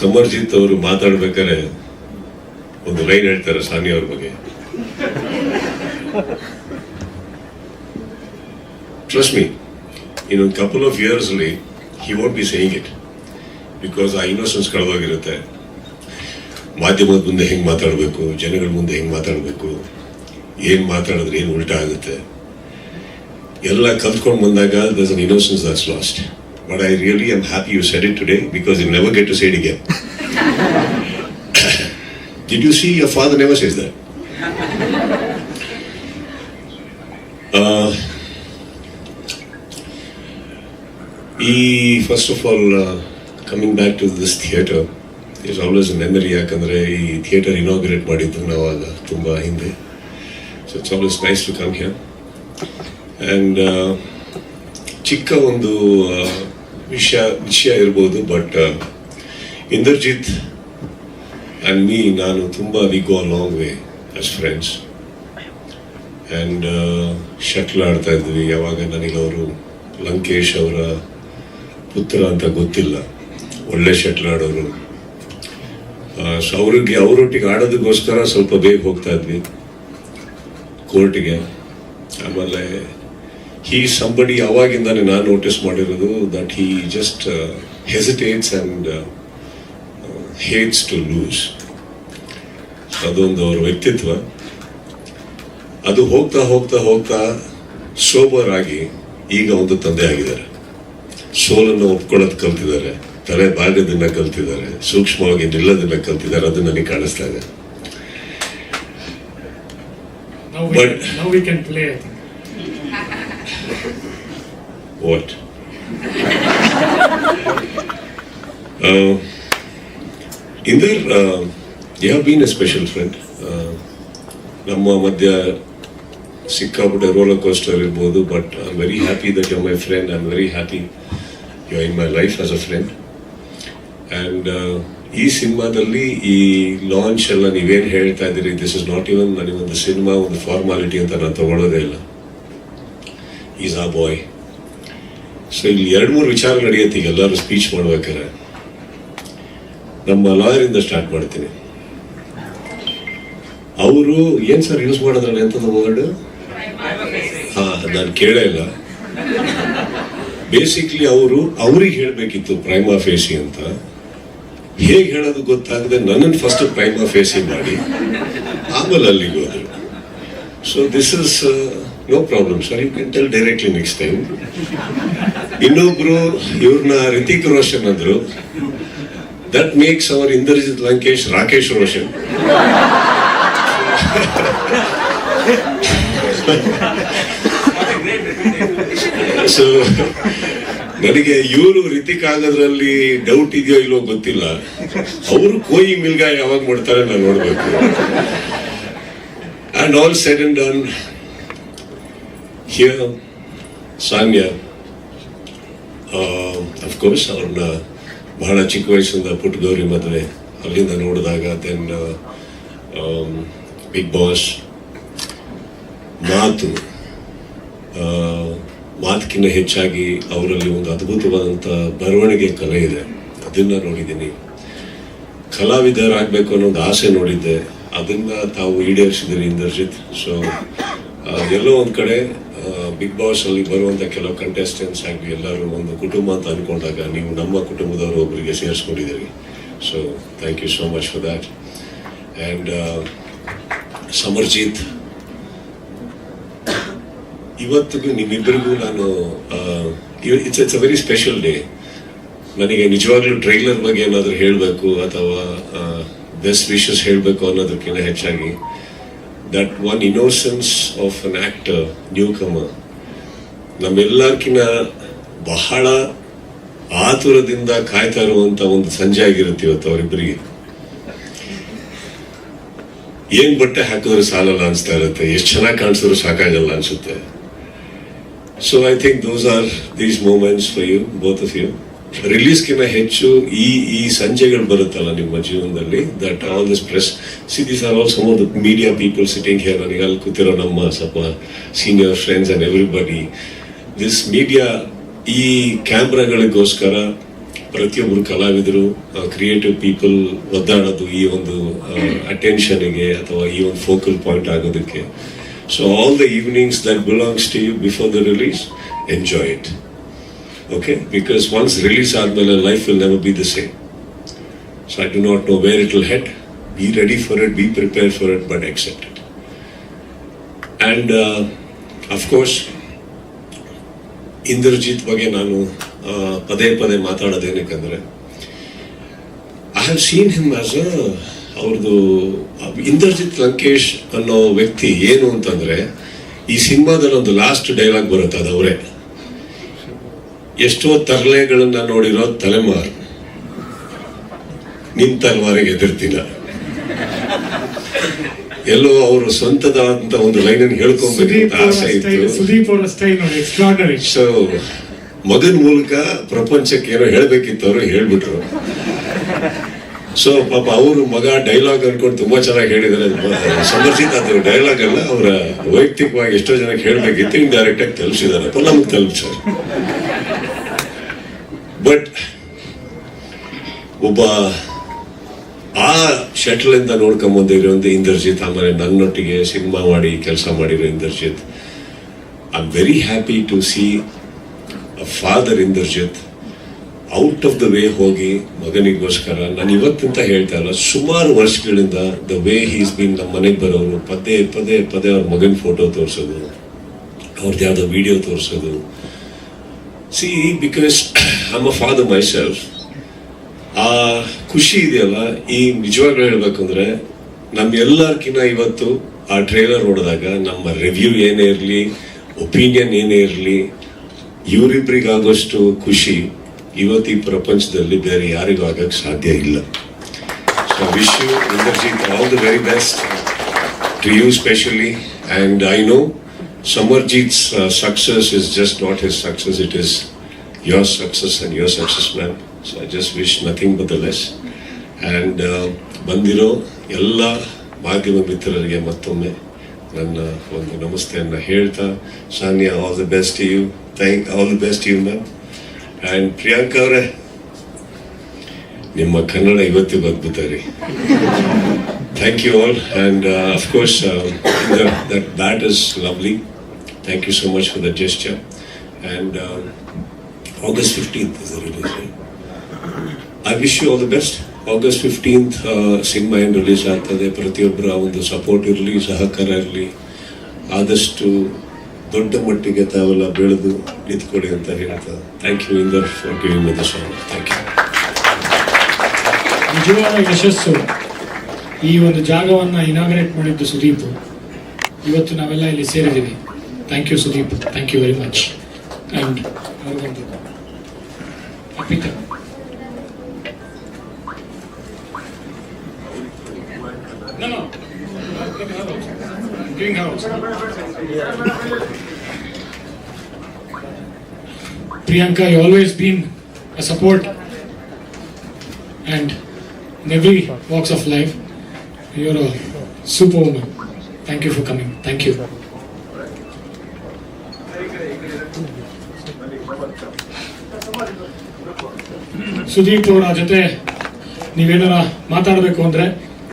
ಸಮರ್ಜಿತ್ ಅವರು ಮಾತಾಡ್ಬೇಕಾದ್ರೆ ಒಂದು ಲೈನ್ ಹೇಳ್ತಾರೆ ಸಾನಿ ಅವ್ರ ಬಗ್ಗೆ. ಟ್ರಸ್ಟ್ ಮೀ ಒಂದು ಕಪಲ್ ಆಫ್ ಇಯರ್ಸ್ ಅಲ್ಲಿ he want be saying it because ಆ ಇನ್ನೋಸೆನ್ಸ್ ಕಳೆದೋಗಿರುತ್ತೆ. ಮಾಧ್ಯಮದ ಮುಂದೆ ಹೆಂಗೆ ಮಾತಾಡಬೇಕು, ಜನಗಳ ಮುಂದೆ ಹೆಂಗೆ ಮಾತಾಡಬೇಕು, ಏನು ಮಾತಾಡಿದ್ರೆ ಏನು ಉಲ್ಟಾ ಆಗುತ್ತೆ. ಎಲ್ಲ ಕಲ್ತ್ಕೊಂಡು ಬಂದಾಗ thus an innocence that's lost but I really am happy you said it today because you never get to said again did you see your father never says that ಈ first of all coming back to this theatre is always memory ಯಾಕಂದ್ರೆ ಈ theatre inaugurate ಮಾಡಿದ್ದು ನಾವು ಆಗ ತುಂಬ ಹಿಂದೆ so it's always nice to come here and ಚಿಕ್ಕ ಒಂದು ವಿಷಯ ವಿಷಯ ಇರ್ಬೋದು ಬಟ್ ಇಂದರ್ಜಿತ್ ಆ್ಯಂಡ್ ಮೀ ನಾನು ತುಂಬ we go long way as friends and shuttle ಆಡ್ತಾ ಇದ್ವಿ. ಯಾವಾಗ ನನಗೆ ಅವರು ಲಂಕೇಶ್ ಅವರ ಪುತ್ರ ಅಂತ ಗೊತ್ತಿಲ್ಲ. ಒಳ್ಳೆ ಶಟ್ಲ್ ಆಡೋರು. ಸೊ ಅವ್ರಿಗೆ, ಅವರೊಟ್ಟಿಗೆ ಆಡೋದಕ್ಕೋಸ್ಕರ ಸ್ವಲ್ಪ ಬೇಗ ಹೋಗ್ತಾ ಇದ್ವಿ. ಕೋರ್ಟಿಗೆ ಆಮೇಲೆ ಹೀ ಸಂಬಡಿ ಅವಾಗಿಂದಾನೆ ನಾನು ನೋಟಿಸ್ ಮಾಡಿರೋದು that he just hesitates and hates to lose ಅದೊಂದು ಅವ್ರ ವ್ಯಕ್ತಿತ್ವ. ಅದು ಹೋಗ್ತಾ ಹೋಗ್ತಾ ಹೋಗ್ತಾ ಸೋಬರ್ ಆಗಿ ಈಗ ಒಂದು ತಂದೆ ಆಗಿದ್ದಾರೆ. ಸೋಲನ್ನು ಒಪ್ಕೊಳ್ಳೋದು ಕಲ್ತಿದ್ದಾರೆ. ತಲೆ ಬಾಗೋದನ್ನ ಕಲ್ತಿದ್ದಾರೆ. ಸೂಕ್ಷ್ಮವಾಗಿ ನಿಲ್ಲೋದನ್ನ ಕಲ್ತಿದ್ದಾರೆ. ಅದು ನನಗೆ ಕಾಣಿಸ್ತಾ ಇದೆ. Now What? uh, Inder, uh, you have been a special friend. Uh, ನಮ್ಮ ಮಧ್ಯ ಸಿಕ್ಕಾಪಟ್ಟೆ ರೋಲರ್ ಕೋಸ್ಟರ್ ಇರ್ಬೋದು but I am very happy that you my friend I am very happy you in my life as a friend and ಈ ಸಿನಿಮಾದಲ್ಲಿ ಈ launch ಎಲ್ಲ ನೀವೇನು ಹೇಳ್ತಾ ಇದ್ದೀರಿ ದಿಸ್ ಇಸ್ ನಾಟ್ ಇವನ್ ನನಗೊಂದು ಸಿನಿಮಾ ಒಂದು ಫಾರ್ಮಾಲಿಟಿ ಅಂತ ನಾನು ತಗೊಳ್ಳೋದೇ ಇಲ್ಲ ಈಸ್ ಆ ಬಾಯ್ ಸೊ ಇಲ್ಲಿ ಎರಡು ಮೂರು ವಿಚಾರ ನಡೆಯುತ್ತೆ, ಈಗ ಎಲ್ಲರೂ ಸ್ಪೀಚ್ ಮಾಡ್ಬೇಕಾರೆ ನಮ್ಮ ಲಾಯರಿಂದ ಸ್ಟಾರ್ಟ್ ಮಾಡ್ತೀನಿ. ಅವರು ಏನ್ ಸರ್ ಯೂಸ್ ಮಾಡಿದ್ರಲ್ಲ ಎಂಥದ್ದು ವರ್ಡ್ ಹಾ, ನಾನು ಕೇಳೇ ಇಲ್ಲ. ಬೇಸಿಕ್ಲಿ ಅವರು ಅವ್ರಿಗೆ ಹೇಳಬೇಕಿತ್ತು ಪ್ರೈಮಾ ಫೇಸಿ ಅಂತ. ಹೇಗೆ ಹೇಳೋದು ಗೊತ್ತಾಗದೆ ನನ್ನನ್ನು ಫಸ್ಟ್ ಪ್ರೈಮಾ ಫೇಸಿ ಮಾಡಿ, ಆಮೇಲೆ ಅಲ್ಲಿಗೆ ಹೋದ್ರು. So this is no problem sir you can tell directly next time ಇನ್ನೊಬ್ರು ಇವ್ರನ್ನ ರಿತಿಕ್ ರೋಷನ್ ಅಂದ್ರು. That makes our Indrajit Lankesh Rakesh Roshan so ನನಗೆ ಇವರು ರಿತಿಕ್ ಆಗೋದ್ರಲ್ಲಿ ಡೌಟ್ ಇದೆಯೋ ಇಲ್ವೋ ಗೊತ್ತಿಲ್ಲ. ಅವರು ಕೋಯಿ ಮಿಲ್ಗಾ ಯಾವಾಗ ಮಾಡ್ತಾರೆ ನಾನು ನೋಡ್ಬೇಕು. And all said and done here Saanya of course ಅವ್ರನ್ನ ಬಹಳ ಚಿಕ್ಕ ವಯಸ್ಸಿಂದ ಗೌರಿ ಮದುವೆ. ಅಲ್ಲಿಂದ ನೋಡಿದಾಗ ದೆನ್ ಬಿಗ್ ಬಾಸ್ ಮಾತು ಆ, ಮಾತಕ್ಕಿಂತ ಹೆಚ್ಚಾಗಿ ಅವರಲ್ಲಿ ಒಂದು ಅದ್ಭುತವಾದಂಥ ಬರವಣಿಗೆ ಕಲೆ ಇದೆ. ಅದನ್ನು ನೋಡಿದ್ದೀನಿ. ಕಲಾವಿದರಾಗಬೇಕು ಅನ್ನೋ ಒಂದು ಆಸೆ ನೋಡಿದ್ದೆ. ಅದನ್ನು ತಾವು ಈಡೇರಿಸಿದ್ದೀನಿ ಇಂದರ್ಜಿತ್. ಸೊ ಎಲ್ಲೋ ಒಂದು ಕಡೆ ಬಿಗ್ ಬಾಸ್ ಅಲ್ಲಿ ಬರುವಂತ ಕೆಲವು ಕಂಟೆಸ್ಟೆಂಟ್ಸ್ ಆಗಿ ಎಲ್ಲರೂ ಒಂದು ಕುಟುಂಬ ಅಂತ ಅನ್ಕೊಂಡಾಗ ನೀವು ನಮ್ಮ ಕುಟುಂಬದವರು ಒಬ್ಬರಿಗೆ ಸೇರಿಸ್ಕೊಂಡಿದ್ದೀರಿ. So thank you so much for that and Samarjit, ಇವತ್ತಿಗೂ ನಿಮ್ಮಿಬ್ಬರಿಗೂ ನಾನು it's it's a very special day ನನಗೆ ನಿಜವಾಗ್ಲೂ ಟ್ರೈಲರ್ ಬಗ್ಗೆ ಏನಾದರೂ ಹೇಳಬೇಕು ಅಥವಾ ಬೆಸ್ಟ್ ವಿಶಸ್ ಹೇಳಬೇಕು ಅನ್ನೋದಕ್ಕಿಂತ ಹೆಚ್ಚಾಗಿ that one innocence of an actor newcomer ನಮ್ಮೆಲ್ಲರ್ಕಿನ್ನ ಬಹಳ ಆತುರದಿಂದ ಕಾಯ್ತಾ ಇರುವಂತ ಒಂದು ಸಂಜೆ ಆಗಿರುತ್ತೆ ಇವತ್ತು ಅವರಿಬ್ಬರಿಗೆ. ಏನ್ ಬಟ್ಟೆ ಹಾಕಿದ್ರೆ ಸಾಲಲ್ಲ ಅನ್ಸ್ತಾ ಇರುತ್ತೆ. ಎಷ್ಟು ಚೆನ್ನಾಗಿ ಕಾಣಿಸಿದ್ರು ಸಾಕಾಗಲ್ಲ ಅನ್ಸುತ್ತೆ. So I think those are these moments for you both of you ರಿಲೀಸ್ಗಿಂತ ಹೆಚ್ಚು ಈ ಈ ಸಂಜೆಗಳು ಬರುತ್ತಲ್ಲ ನಿಮ್ಮ ಜೀವನದಲ್ಲಿ that all this press see this are all some of the media people sitting here ನನಗೆ ಅಲ್ಲಿ ಕೂತಿರೋ ನಮ್ಮ ಸ್ವಲ್ಪ senior friends and everybody this media ಈ ಕ್ಯಾಮ್ರಾಗಳಿಗೋಸ್ಕರ ಪ್ರತಿಯೊಬ್ಬರು ಕಲಾವಿದರು ಕ್ರಿಯೇಟಿವ್ ಪೀಪಲ್ ಒದ್ದಾಡೋದು ಈ ಒಂದು ಅಟೆನ್ಷನ್ಗೆ ಅಥವಾ ಈ ಒಂದು ಫೋಕಲ್ ಪಾಯಿಂಟ್ ಆಗೋದಕ್ಕೆ. So all the evenings that belongs to you before the release enjoy it okay because once release ಆದಮೇಲೆ life will never be the same so I do not know where it will head be ready for it, be prepare for it, but accept it. And of course Indrajit ಬಗ್ಗೆ ನಾನು ಪದೇ ಪದೇ ಮಾತಾಡೋದೇನಕ್ಕಂದ್ರೆ I have seen him as a ಅವ್ರದ್ದು ಇಂದ್ರಜಿತ್ ಲಂಕೇಶ್ ಅನ್ನೋ ವ್ಯಕ್ತಿ ಏನು ಅಂತಂದ್ರೆ ಈ ಸಿನಿಮಾದಲ್ಲಿ ಒಂದು ಲಾಸ್ಟ್ ಡೈಲಾಗ್ ಬರುತ್ತೆ ಅದು ಅವರೇ. ಎಷ್ಟೋ ತರಲೆಗಳನ್ನ ನೋಡಿರೋ ತಲೆಮಾರು ನಿಮ್ಮ ತಲೆಮಾರಿಗೆ ಎದುರ್ತಿಲ್ಲ. ಎಲ್ಲೋ ಅವರು ಸ್ವಂತದ ಅಂತ ಒಂದು ಲೈನ್ ಅನ್ನು ಹೇಳ್ಕೊಬೇಕು ಸುದೀಪ್ ಅಂತ ಅವರ ಆಸೆ ಇತ್ತು. ಸುದೀಪ್ ಅವರ ಸ್ಟೈಲ್ ನೋಡಿ ಎಕ್ಸ್ಟ್ರಾರ್ಡನರಿ ಸೊ ಮಗನ ಮೂಲಕ ಪ್ರಪಂಚಕ್ಕೆ ಏನೋ ಹೇಳ್ಬೇಕಿತ್ತು ಅವರು ಹೇಳ್ಬಿಟ್ರು. ಸೊ ಪಾಪ ಅವರು ಮಗ ಡೈಲಾಗ್ ಅನ್ಕೊಂಡು ತುಂಬಾ ಚೆನ್ನಾಗಿ ಹೇಳಿದ್ದಾರೆ ಸಮರ್ಜಿತ್ ಅದು ಡೈಲಾಗ್ ಅಲ್ಲ ಅವರ ವೈಯಕ್ತಿಕವಾಗಿ ಎಷ್ಟೋ ಜನಕ್ಕೆ ಹೇಳ್ಬೇಕಿತ್ತು ಇನ್ ಡೈರೆಕ್ಟ್ ಆಗಿ ತಲುಪಿಸಿದ್ದಾರೆ. ನಮ್ಗೆ ತಲುಪಿಸೋರು ಬಟ್ ಒಬ್ಬ ಆ ಶಟ್ಲ್ ಇಂದ ನೋಡ್ಕೊಂಡ್ ಬಂದಿರೋ ಒಂದು ಇಂದರ್ಜಿತ್ ಆಮೇಲೆ ನನ್ನೊಟ್ಟಿಗೆ ಸಿನಿಮಾ ಮಾಡಿ, ಕೆಲಸ ಮಾಡಿರೋ Inderjit. I very happy to see father Inderjit out of the way ಹೋಗಿ ಮಗನಿಗೋಸ್ಕರ. ನಾನು ಇವತ್ತಿಂತ ಹೇಳ್ತಾ ಇಲ್ಲ, ಸುಮಾರು ವರ್ಷಗಳಿಂದ ದ ವೇ ಹೀಸ್ ಬಿನ್ ನಮ್ಮ ಮನೆಗೆ ಬರೋರು, ಪದೇ ಪದೇ ಪದೇ ಅವ್ರ ಮಗನ ಫೋಟೋ ತೋರಿಸೋದು ಅವ್ರದ್ದು ಯಾವುದೋ ವಿಡಿಯೋ ತೋರಿಸೋದು. See because I a father myself ಆ ಖುಷಿ ಇದೆಯಲ್ಲ? ಈ ನಿಜವಾಗ್ಲೂ ಹೇಳ್ಬೇಕಂದ್ರೆ ನಮ್ಮೆಲ್ಲರ್ಕಿನ್ನ ಇವತ್ತು ಆ ಟ್ರೇಲರ್ ನೋಡಿದಾಗ ನಮ್ಮ ರಿವ್ಯೂ ಏನೇ ಇರಲಿ ಒಪಿನಿಯನ್ ಏನೇ ಇರಲಿ ಇವರಿಬ್ಬರಿಗಾಗೋಷ್ಟು ಖುಷಿ ಇವತ್ತು ಈ ಪ್ರಪಂಚದಲ್ಲಿ ಬೇರೆ ಯಾರಿಗೂ ಆಗಕ್ಕೆ ಸಾಧ್ಯ ಇಲ್ಲ. So wish you Inderjit all the very best to you specially. And I know Samarjit's success success is just not his success, it is success success and your success, I just wish nothing but the best. And uh, ಬಂದಿರೋ ಎಲ್ಲ ಮಾಧ್ಯಮ ಮಿತ್ರರಿಗೆ ಮತ್ತೊಮ್ಮೆ ನನ್ನ ಒಂದು ನಮಸ್ತೆಯನ್ನು ಹೇಳ್ತಾ Saanya all the best you thank all the best you ma'am and Priyanka ಅವರೇ ನಿಮ್ಮ ಕನ್ನಡ ಇವತ್ತಿಗೆ ಅದ್ಭುತ ರೀ Thank you all, and uh, of course, uh, the, that that is lovely. Thank you so much for the gesture. I wish you all the best. August 15th cinema ಏನು release ಆಗ್ತದೆ ಪ್ರತಿಯೊಬ್ಬರ ಒಂದು support ಇರಲಿ, ಸಹಕಾರ ಇರಲಿ. ಆದಷ್ಟು ದೊಡ್ಡ ಮಟ್ಟಿಗೆ ತಾವೆಲ್ಲ ಬೆಳೆದು ನಿಂತ್ಕೊಡಿ ಅಂತ ಹೇಳ್ತದೆ. Thank you Inder for giving the song thank you ನಿಜವಾದ ಯಶಸ್ಸು ಈ ಒಂದು ಜಾಗವನ್ನು ಇನಾಗ್ರೇಟ್ ಮಾಡಿದ್ದು ಸುದೀಪ್. ಇವತ್ತು ನಾವೆಲ್ಲ ಇಲ್ಲಿ ಸೇರಿದ್ದೀವಿ. Thank you Sudeep. Thank you very much and ಅವ್ರಿಗೊಂದು also. Giving her also. Priyanka, you always been a support and in every walks of life. You're a superwoman. Thank you for coming. Thank you. Sudeep ಅವರ ಜೊತೆ ನೀವೇನಾರ ಮಾತಾಡಬೇಕು ಅಂದ್ರೆ